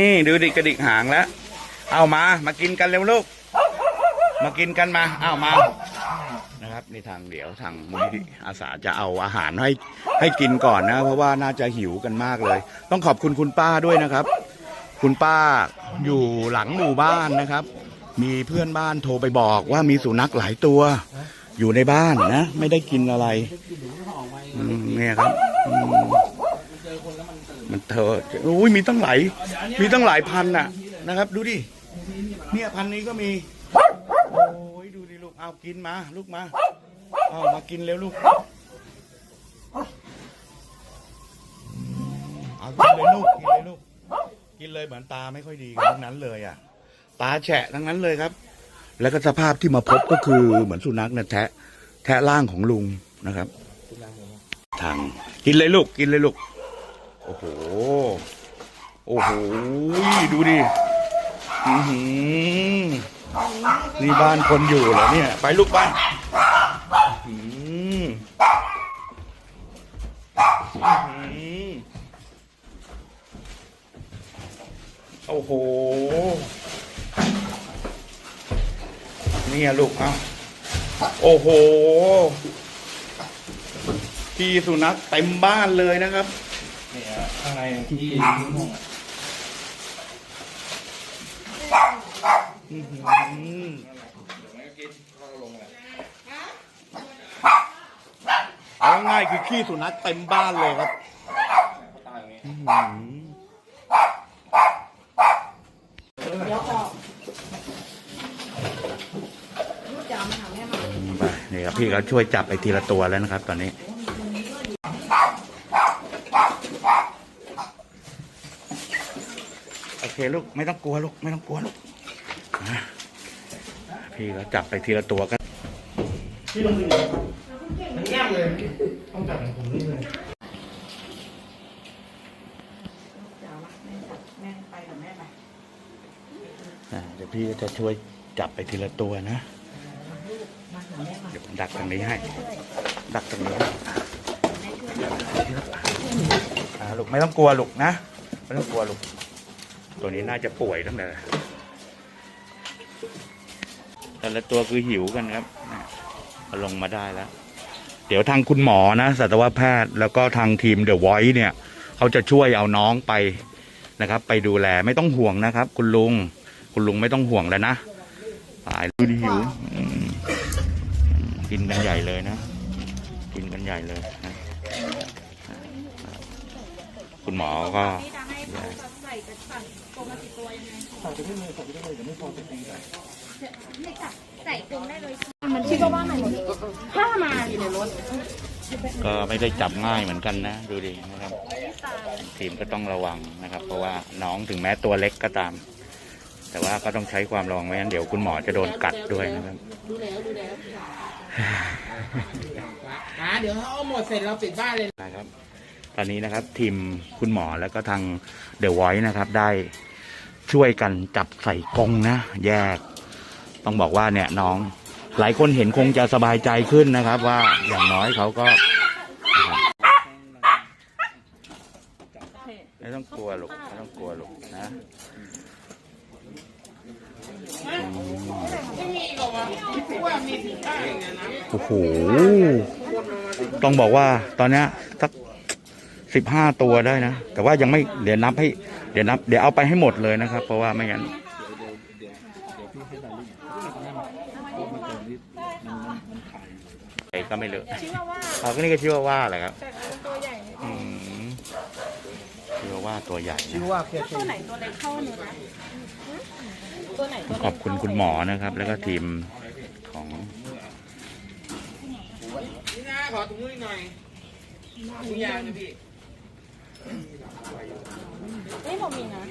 นี่ดูดิกระดิกหางแล้ว เอามา มากินกันเร็วลูก มากินกันมา เอามา นะครับในทางเดี๋ยวทางมูลนิธิอาสาจะเอาอาหารให้ให้กินก่อนนะ เพราะว่าน่าจะหิวกันมากเลย ต้องขอบคุณคุณป้าด้วยนะครับ คุณป้าอยู่หลังหมู่บ้านนะครับ มีเพื่อนบ้านโทรไปบอกว่ามีสุนัขหลายตัว อยู่ในบ้านนะ ไม่ได้กินอะไรอืมเนี่ยครับอืม มันเธออุ้ยมีตั้งหลายมีตั้งหลายพันน่ะนะครับ ดูดิเนี่ยพันนี้ก็มีโอ้ยดูดิลูกเอากินมา ลูกมาเอามากินเร็วลูกเอากินเลยลูกกินเลยลูกกินเลยเหมือนตาไม่ค่อยดีทั้งนั้นเลยอะ ตาแฉะทั้งนั้นเลยครับ แล้วก็สภาพที่มาพบก็คือเหมือนสุนัขเนี่ยแทะแทะร่างของลุงนะครับ ทางกินเลยลูกกินเลยลูก โอ้โห โอ้โห ดูดิอื้อหือนี่บ้านคนอยู่เหรอเนี่ย ไปลูกไปอื้อหืออื้อหือโอ้โห เนี่ยลูกเอาโอ้โห ที่สุนัขเต็มบ้านเลยนะครับ ข้างในที่อื้อหือเอาง่ายคือขี้สุนัขเต็มบ้านเลยครับตายอย่างนี้อื้อหือไปนี่ครับพี่เขาช่วยจับไปทีละตัวแล้วนะครับ ตอนนี้ โอ เคลูกไม่ต้องกลัวลูกไม่ต้องกลัวลูกนะพี่ก็จับไปทีละตัวกันมันแง่เลยต้องจับของผมนี่เลยอ่าเดี๋ยวพี่ก็จะช่วยจับไปทีละตัวนะ เดี๋ยวผมดักตรงนี้ให้ ดักตรงนี้ให้อ่าลูกไม่ต้องกลัวลูกนะ ไม่ต้องกลัวลูก ตัวนี้น่าจะป่วยตั้งแต่แต่ละตัวคือหิวกันครับเอาลงมาได้แล้ว เดี๋ยวทางคุณหมอนะสัตวแพทย์แล้วก็ทางทีมเดอะไวท์เนี่ย เขาจะช่วยเอาน้องไปนะครับ ไปดูแลไม่ต้องห่วงนะครับ คุณลุง คุณลุงไม่ต้องห่วงแล้วนะตายดูดิหิวกินกันใหญ่เลยนะกินกันใหญ่เลยนะคุณหมอก็ ที่จะให้เขาแบบใส่กระสันปกติตัวยังไงใส่ไปได้เลยใส่ไปได้เลยเดี๋ยวไม่พอจะตีใส่ไม่จับใส่กรงได้เลยมันคิดว่าว่ามันถ้ามาอยู่ในรถก็ไม่ได้จับง่ายเหมือนกันนะ ดูดินะครับ ทีมก็ต้องระวังนะครับ เพราะว่าน้องถึงแม้ตัวเล็กก็ตาม แต่ว่าก็ต้องใช้ความระวังไม่งั้นเดี๋ยวคุณหมอจะโดนกัดด้วยนะครับอ่าเดี๋ยวเขาเอาหมดเสร็จเราปิดบ้านเลยนะครับ ตอนนี้นะครับทีมคุณหมอแล้วก็ทางเดอะไวท์นะครับได้ ช่วยกันจับใส่กรงนะ แยก ต้องบอกว่าเนี่ยน้อง หลายคนเห็นคงจะสบายใจขึ้นนะครับ ว่าอย่างน้อยเขาก็ไม่ต้องกลัวลูกไม่ต้องกลัวลูกนะโอ้โห ต้องบอกว่าตอนนี้สัก สิบห้าตัวได้นะ แต่ว่ายังไม่เดี๋ยวนับให้เดี๋ยวนับเดี๋ยวเอาไปให้หมดเลยนะครับ เพราะว่าไม่งั้นใครก็ไม่เลอะคิดว่าว่าเขาก็นี่ก็ชื่อว่าว่าแหละครับแต่ตัวใหญ่เนี่ยอืมชื่อว่าว่าตัวใหญ่ชื่อนะว่าเคสตัวไหนตัวเล็กเข้าเนื้อนะตัวไหนตัวขอบคุณคุณหมอนะครับ แล้วก็ทีมของนี่นะขอถุงมือหน่อยถุงยางนะพี่ นี่ผมมีนะ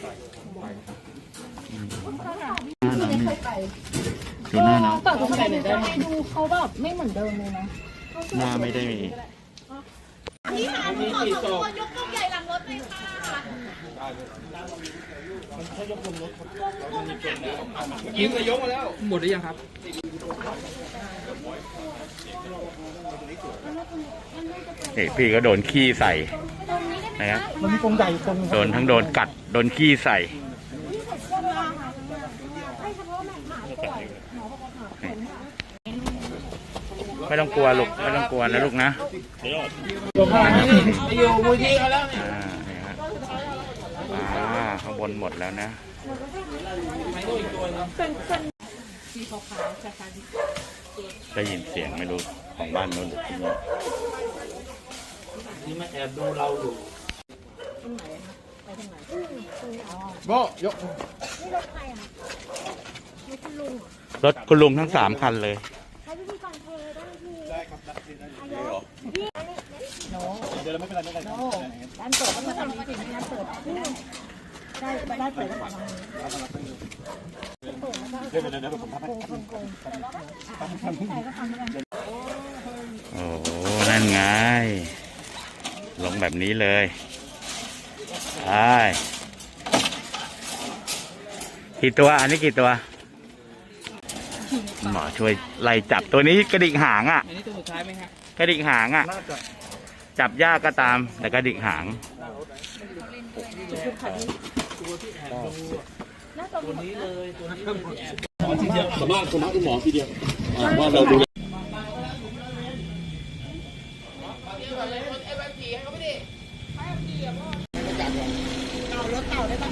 ดูหน้าน้องแต่ตัวใหญ่เนี่ยให้ดูเขาแบบไม่เหมือนเดิมเลยนะหน้าไม่ได้มีนี่ค่ะขอสองคนยกกรงใหญ่หลังรถเลยค่ะ กินนายกมาแล้ว หมดหรือยังครับนี่พี่ก็โดนขี้ใส่นะครับมันมีกงใหญ่กรงโดนทั้งโดนกัดโดนขี้ใส่ไม่ต้องกลัวลูกไม่ต้องกลัวนะลูกนะยวอยู่มูลที่เขาแล้วเนี่ย ข้างบนหมดแล้วนะได้ยินเสียงไม่รู้ของบ้านโน้นหรือที่นี่นี่มาแอบดูเราอยู่โบยกรถคุณลุงทั้งสามคันเลยด้านเปิดก็มาทำจริงๆด้านเปิดได้ ได้เปิดแล้วทำโอ้โหนั่นไง ลงแบบนี้เลยไปกี่ตัว อันนี้กี่ตัว หมอช่วยไล่จับตัวนี้กระดิกหางอะ อันนี้ตัวสุดท้ายไหมฮะกระดิกหางอะ จับยากก็ตาม แต่กระดิกหาง ที่แอบดูตัวนี้เลยตัวนี้เลยที่แอบหมอทีเดียวสามารถเมัครคุณหมอทีเดียวว่าเราดูเอารถเต่าได้ปะ